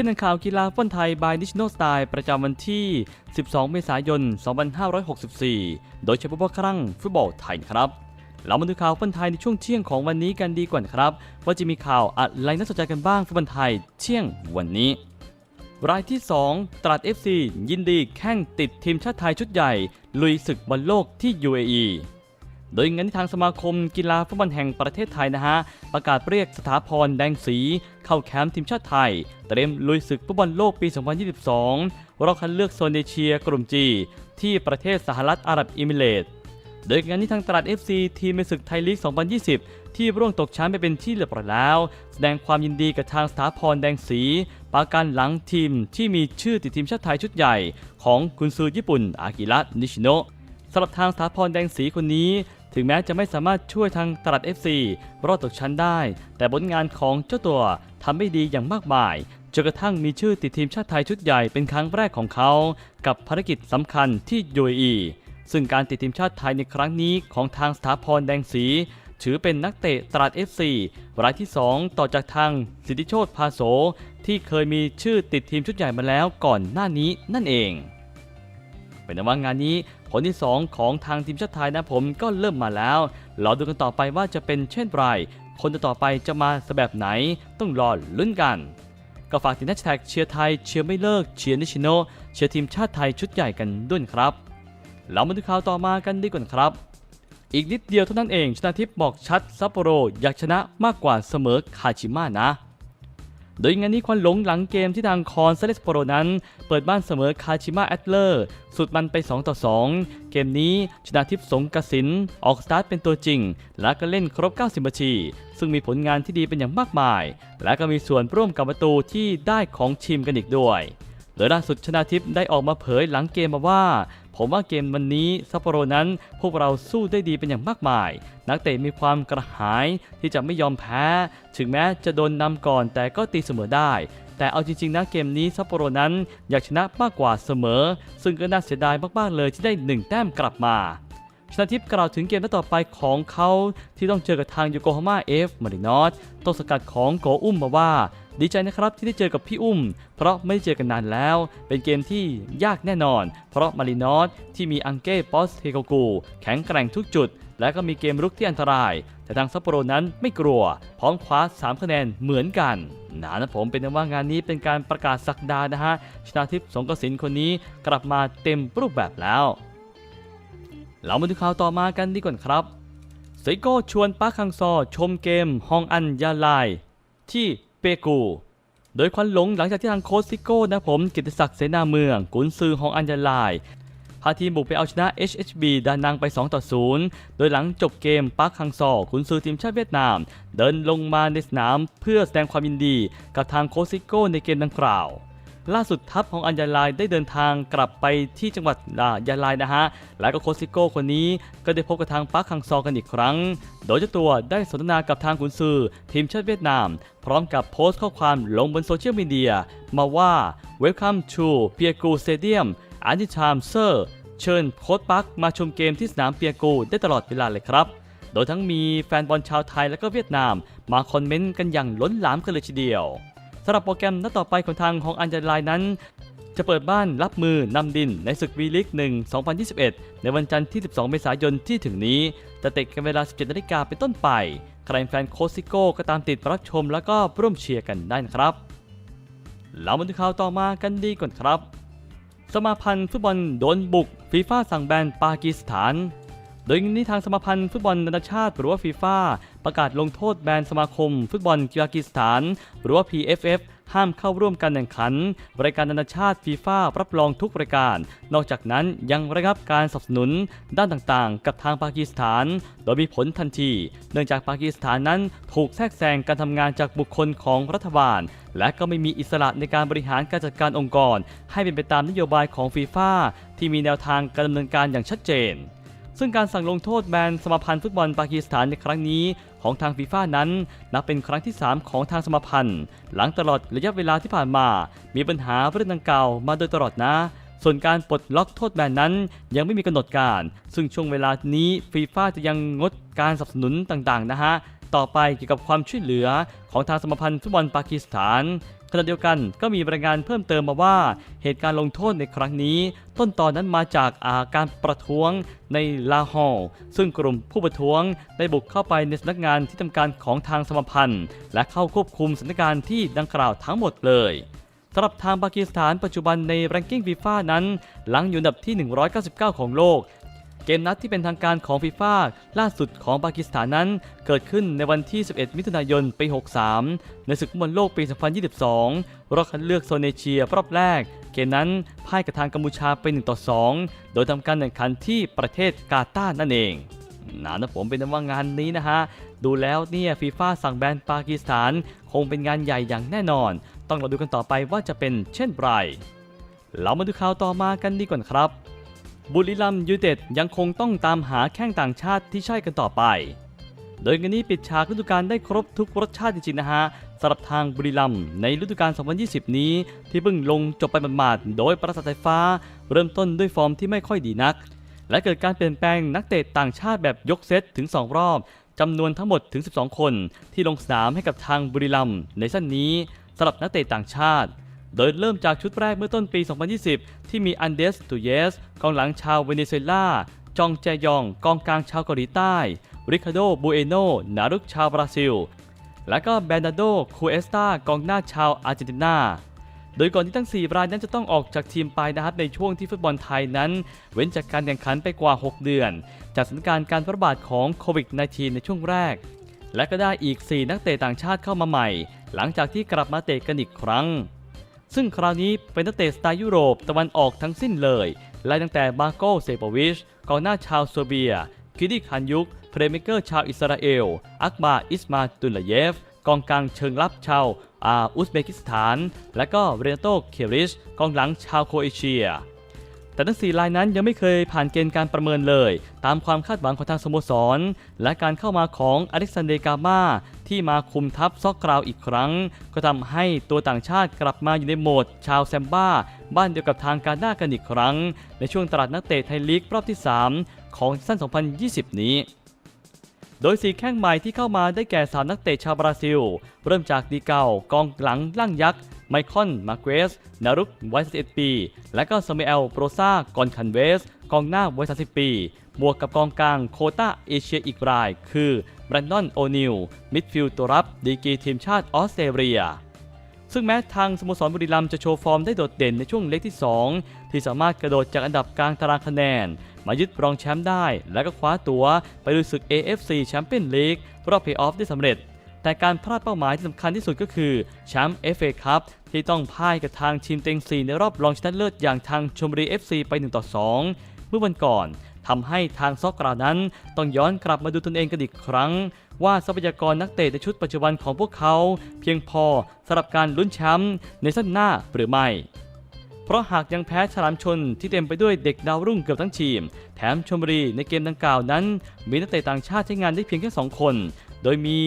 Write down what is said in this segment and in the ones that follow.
ที่นันข่าวกีฬาฟุตบอลไทย by National Style ประจำวันที่ 12 เมษายน 2564 โดยเฉพาะครั้งฟุตบอลไทยครับเรามาดูข่าวฟุตบอลไทยในช่วงเที่ยงของวันนี้กันดีกว่านะครับ ว่าจะมีข่าวอะไรน่าสนใจกันบ้างฟุตบอลไทยเที่ยงวันนี้ รายที่ 2 ตราด FC ยินดีแข่งติดทีมชาติไทยชุดใหญ่ ลุยศึกบอลโลกที่ UAE โดยงานที่ทางสมาคมกีฬาฟุตบอลแห่งประเทศไทยนะฮะ ประกาศเรียกสถาพรแดงสี เข้าแคมป์ทีมชาติไทย เตรียมลุยศึกฟุตบอลโลกปี 2022 รอบคัดเลือกโซนเอเชียกลุ่มจี ที่ประเทศสหรัฐอาหรับเอมิเรตโดยงานนี้ทางตลาด FC ทีมในศึกไทยลีก 2020 ที่ร่วงตกชั้นไปเป็นที่เรียบร้อยแล้ว แสดงความยินดีกับทางสถาพรแดงสี ปาการหลังทีมที่มีชื่อติดทีมชาติไทยชุดใหญ่ ของกุนซือญี่ปุ่น อากิระนิชิโนะสำหรับทางสถาพรแดงสีคนนี้ ถึงแม้จะไม่สามารถช่วยทางตลาด FC รอดตกชั้นได้ แต่ผลงานของเจ้าตัวทำไม่ดีอย่างมากมายจนกระทั่งมีชื่อติดทีมชาติไทยชุดใหญ่เป็นครั้งแรกของเขา กับภารกิจสำคัญที่ UAE ซึ่งการติดทีมชาติไทยในครั้งนี้ของทางสถาพรแดงสี ถือเป็นนักเตะตราด FC รายที่ 2 ต่อจากทางสิทธิโชตพาโสที่เคยมีชื่อติดทีมชุดใหญ่มาแล้วก่อนหน้านี้นั่นเอง เป็นว่างานนี้ ผลที่ 2 ของทางทีมชาติไทยนะผมก็เริ่มมาแล้วรอดูกันต่อไปว่าจะเป็นเช่นไรคนต่อไปจะมาแบบไหนต้องรอลุ้นกัน ก็ฝากติดแฮชแท็กเชียร์ไทยเชียร์ไม่เลิกเชียร์นิชิโนเชียร์ทีมชาติไทยชุดใหญ่กันด้วยครับ เรามาดูข่าวต่อมากันดีกว่าครับอีกนิดเดียวเท่านั้นเองชนะทิพย์บอกชัดซัปโปโรอยากชนะมากกว่าเสมอคาชิมะนะ โดยงานนี้ควันหลงหลังเกมที่ทางคอนเซเลสโปโรนั้น เปิดบ้านเสมอคาชิมะแอตเลอร์สุดมันไป 2 ต่อ 2 เกมนี้ชนะทิพย์สงกสินออกสตาร์ทเป็นตัวจริง และก็เล่นครบ 90นาที ซึ่งมีผลงานที่ดีเป็นอย่างมากมาย และก็มีส่วนร่วมกับประตูที่ได้ของทีมกันอีกด้วย โดยล่าสุดชนะทิพย์ได้ออกมาเผยหลังเกมมาว่า ผมว่าเกมวันนี้ซัปโปโรนั้นพวกเราสู้ได้ดีเป็นอย่างมากมาย นักเตะมีความกระหายที่จะไม่ยอมแพ้ ถึงแม้จะโดนนำก่อนแต่ก็ตีเสมอได้แต่เอาจริงๆนะเกมนี้ซัปโปโรนั้นอยากชนะมากกว่าเสมอ ซึ่งก็น่าเสียดายมากๆเลยที่ได้ 1 แต้มกลับมา ชนะทิพย์กล่าวถึงเกมนัดต่อไปของเขาที่ต้องเจอกับทางโยโกฮาม่าเอฟมารินอสต้นสกัดของโกอุ้มมาว่า ดีใจนะครับที่ได้เจอกับพี่อุ้ม เพราะไม่ได้เจอกันนานแล้ว เป็นเกมที่ยากแน่นอน เพราะมารินอสที่มีอังเก้ปอสเทโกกูแข็งแกร่งทุกจุด และก็มีเกมรุกที่อันตราย แต่ทางซัปโปโรนั้นไม่กลัว พร้อมคว้า 3 คะแนนเหมือนกันนะนะผมเป็นว่างานนี้เป็นการประกาศสักดานะฮะชนาทิพย์สงกสินคนนี้กลับมาเต็มรูปแบบแล้ว เรามาดูข่าวต่อมากันดีกว่าครับไซโก้ชวนปาคคังซอชมเกมฮองอันยาลายที่ เปกู โดยควันหลงหลังจากที่ทางโค้ชซิโก้นะผมกิติศักดิ์เสนาเมือง กุนซือฮองอันยาลายพาทีมบุกไปเอาชนะ HHB ดานังไป 2 ต่อ 0 โดยหลังจบเกมปาร์คฮังซอขุนซือทีมชาติเวียดนาม เดินลงมาในสนามเพื่อแสดงความยินดีกับทางโคซิโก้ในเกมดังกล่าว ล่าสุดทัพของอัญญาลายได้เดินทางกลับไปที่จังหวัดยาลายนะฮะ แล้วก็โคชซิโก้คนนี้ก็ได้พบกับทางปาร์คคังซอกันอีกครั้ง โดยเจ้าตัวได้สนทนากับทางกุนซือทีมชาติเวียดนาม พร้อมกับโพสต์ข้อความลงบนโซเชียลมีเดียมาว่า Welcome to p i e r g u Stadium anytime sir เชิญโค้ชปักมาชมเกมที่สนามเปียกูได้ตลอดเวลาเลยครับ โดยทั้งมีแฟนบอลชาวไทยและก็เวียดนาม มาคอมเมนต์กันอย่างล้นหลามกันเลยทีเดียวำหรับโปรแกรมนัดต่อไปของทางของอันเจลายนั้น จะเปิดบ้านรับมือนำดินในศึกวีลิก 1 2021 ในวันจันทร์ที่ 12 เมษายนที่ถึงนี้ จะเตะกันเวลา 17นาฬิกาเป็นต้นไป ใครเป็นแฟนโคซิโก้ก็ตามติดรับชมแล้วก็ร่วมเชียร์กันได้นะครับเรามาดูข่าวต่อมากันดีก่อนครับ สมาพันธ์ฟุตบอลโดนบุกฟีฟ่าสั่งแบนปากีสถาน โดยนี้ทางสมาพันธ์ฟุตบอลนานาชาติหรือว่าฟีฟ่า ประกาศลงโทษแบนสมาคม ฟุตบอลปากีสถาน หรือว่า PFF ห้ามเข้าร่วมการแข่งขัน รายการนานาชาติฟีฟ่ารับรองทุกรายการ นอกจากนั้นยังระงับการสนับสนุนด้านต่างๆ กับทางปากีสถาน โดยมีผลทันที เนื่องจากปากีสถานนั้นถูกแทรกแซงการทำงานจากบุคคลของรัฐบาล และก็ไม่มีอิสระในการบริหารการจัดการองค์กร ให้เป็นไปตามนโยบายของฟีฟ่าที่มีแนวทางการดำเนินการอย่างชัดเจนซึ่งการสั่งลงโทษแบนสมาพันธ์ฟุตบอลปากีสถานในครั้งนี้ ของทางฟีฟ่านั้น นับเป็นครั้งที่ 3 ของทางสมาพันธ์ หลังตลอดระยะเวลาที่ผ่านมา มีปัญหาเรื่องดังกล่าวมาโดยตลอดนะส่วนการปลดล็อกโทษแบนนั้นยังไม่มีกำหนดการ ซึ่งช่วงเวลานี้ฟีฟ่าจะยังงดการสนับสนุนต่างๆ นะฮะ ต่อไปเกี่ยวกับความช่วยเหลือของทางสมาพันธ์ฟุตบอลปากีสถาน ขณะเดียวกันก็มีรายงานเพิ่มเติมมาว่า เหตุการณ์ลงโทษในครั้งนี้ ต้นตอนนั้นมาจากอาการประท้วงในลาฮอลซึ่งกลุ่มผู้ประท้วงได้บุกเข้าไปในสำนักงานที่ทำการของทางสมพันธ์ และเข้าควบคุมสถานการณ์ที่ดังกล่าวทั้งหมดเลยสำหรับทางปากีสถานปัจจุบันในแรงกิ้งฟีฟ่านั้น หลังอยู่อันดับที่ 199 ของโลก เกมนัดที่เป็นทางการของฟีฟ่าล่าสุดของปากีสถานนั้นเกิดขึ้นในวันที่ 11 มิถุนายน ปี 63 ในศึกฟุตบอลโลกปี 2022 รอบคัดเลือกโซนเอเชียรอบแรก เกมนั้นพ่ายกับทางกัมพูชาไป1ต่อ 2 โดยทำการแข่งขันที่ประเทศกาตาร์นั่นเองนะนะผมเป็นว่างานนี้นะฮะ ดูแล้วเนี่ยฟีฟ่าสั่งแบนปากีสถาน คงเป็นงานใหญ่อย่างแน่นอน ต้องรอดูกันต่อไปว่าจะเป็นเช่นไรเรามาดูข่าวต่อมากันดีกว่าครับ บุรีรัมยูเต็ดยังคงต้องตามหาแข้งต่างชาติที่ใช่กันต่อไป โดยงานนี้ปิดฉากฤดูกาลได้ครบทุกรสชาติจริงๆนะฮะสำหรับทางบุรีรัมในฤดูกาล 2020 นี้ ที่เพิ่งลงจบไปหมาดๆโดยประสาทสายฟ้า เริ่มต้นด้วยฟอร์มที่ไม่ค่อยดีนัก และเกิดการเปลี่ยนแปลงนักเตะต่างชาติแบบยกเซตถึง 2 รอบจำนวนทั้งหมดถึง 12 คน ที่ลงสนามให้กับทางบุรีรัมในสั้นนี้สำหรับนักเตะต่างชาติ โดยเริ่มจากชุดแรกเมื่อต้นปี 2020 ที่มีอันเดสตูเยสกองหลังชาวเวเนซุเอลา จองแจยอง กองกลางชาวเกาหลีใต้ ริคาโด บูเอโน นารุกชาวบราซิล และก็แบรนาโด คูเอสตากองหน้าชาวอาร์เจนตินาโดยก่อนที่ทั้ง 4 รายนั้นจะต้องออกจากทีมไปนะครับในช่วงที่ฟุตบอลไทยนั้น เว้นจากการแข่งขันไปกว่า 6 เดือน จากสถานการณ์การระบาดของโควิด -19 ในช่วงแรก และก็ได้อีก 4 นักเตะต่างชาติเข้ามาใหม่ หลังจากที่กลับมาเตะกันอีกครั้ง ซึ่งคราวนี้เป็นนักเตะสไตล์ยุโรปตะวันออกทั้งสิ้นเลยไล่ตั้งแต่มาโกเซปวิชกองหน้าชาวเซเบีย คิดิคันยุกเพลย์เมเกอร์ชาวอิสราเอล อักบาอิสมาตุลลเยฟ กองกลางเชิงรับชาวอาอุซเบกิสถาน และก็เรนโตเคริช กองหลังชาวโครเอเชีย แต่ทั้งสี่รายนั้นยังไม่เคยผ่านเกณฑ์การประเมินเลย ตามความคาดหวังของทางสโมสร และการเข้ามาของอเล็กซานเดร์กามา ที่มาคุมทัพซอกกราวอีกครั้ง ก็ทำให้ตัวต่างชาติกลับมาอยู่ในโหมด ชาวแซมบ้า บ้านเดียวกับทางการหน้ากันอีกครั้ง ในช่วงตลาดนักเตะไทยลีกรอบที่ 3 ของซีซั่น 2020 นี้โดยสีแข้งใหม่ที่เข้ามาได้แก่สามนักเตะชาวบราซิล เริ่มจากดีเกากองหลังล่างยักษ์ ไมคอน มาเกรสนารุกวัย31ปี และก็ซามิเอล โปรซากอนคันเวส กองหน้าวัย30ปี บวกกับกองกลางโคต้าเอเชียอีกราย คือ บรนดอนโอนิลมิดฟิลด์ตัวรับดีกีทีมชาติออสเตรเลีย ซึ่งแม้ทางสโมสรบุรีรัมย์จะโชว์ฟอร์มได้โดดเด่นในช่วงเล็กที่ 2 ที่สามารถกระโดดจากอันดับกลางตารางคะแนน มายึดรองแชมป์ได้ และก็คว้าตัวไปลุยศึก AFC แชมเปี้ยนลีกรอบเพลย์ออฟได้สำเร็จ แต่การพลาดเป้าหมายที่สำคัญที่สุดก็คือแชมป์ FA ครับที่ต้องพ่ายกับทางทีมเต็ง4ในรอบรองชนะเลิศอย่างทางชมบุรี FC ไป1ต่อ2เมื่อวันก่อน ทำให้ทางซอกกราวนั้น ต้องย้อนกลับมาดูตนเองกันอีกครั้ง ว่าทรัพยากรนักเตะในชุดปัจจุบันของพวกเขา เพียงพอสำหรับการลุ้นแชมป์ในสั้นหน้าหรือไม่เพราะหากยังแพ้ฉลามชนที่เต็มไปด้วยเด็กดาวรุ่งเกือบทั้งทีม แถมชมบุรีในเกมดังกล่าวนั้น มีนักเตะต่างชาติใช้งานได้เพียงแค่ 2 คน โดยมี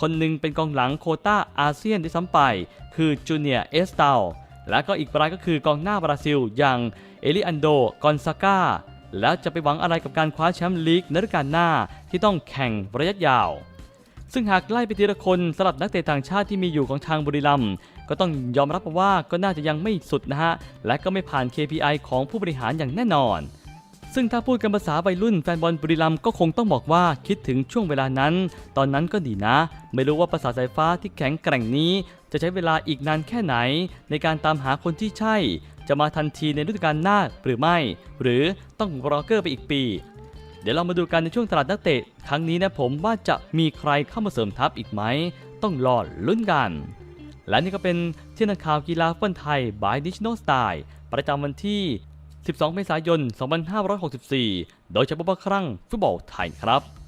คนหนึ่งเป็นกองหลังโคต้าอาเซียนด้ซ้ำไป คือจูเนียเอสตาลและก็อีกรายก็คือกองหน้าบราซิลอย่างเอลิอันโด กอนซาก้า แล้วจะไปหวังอะไรกับการคว้าแชมป์ลีกในฤดูกาลหน้าที่ต้องแข่งระยะยาว ซึ่งหากไล่ไปทีละคนสำหรับนักเตะต่างชาติที่มีอยู่ของทางบุรีรัมย์ก็ต้องยอมรับว่าก็น่าจะยังไม่สุดนะฮะ และก็ไม่ผ่าน KPI ของผู้บริหารอย่างแน่นอน ซึ่งถ้าพูดกันภาษาวัยรุ่นแฟนบอลบุรีรัมย์ก็คงต้องบอกว่าคิดถึงช่วงเวลานั้น ตอนนั้นก็ดีนะ ไม่รู้ว่าภาษาสายฟ้าที่แข็งแกร่งนี้ จะใช้เวลาอีกนานแค่ไหน ในการตามหาคนที่ใช่ จะมาทันทีในฤดูกาลหน้าหรือไม่ หรือต้องรอเกอร์ไปอีกปี เดี๋ยวเรามาดูกันในช่วงตลาดนักเตะ ครั้งนี้นะผมว่าจะมีใครเข้ามาเสริมทัพอีกไหมต้องรอลุ้นกัน และนี่ก็เป็นเที่ยงข่าวกีฬาฟุตบอลไทย by Digital Style ประจำวันที่ 12 เมษายน 2564 โดยเฉพาะครั้งฟุตบอลไทยครับ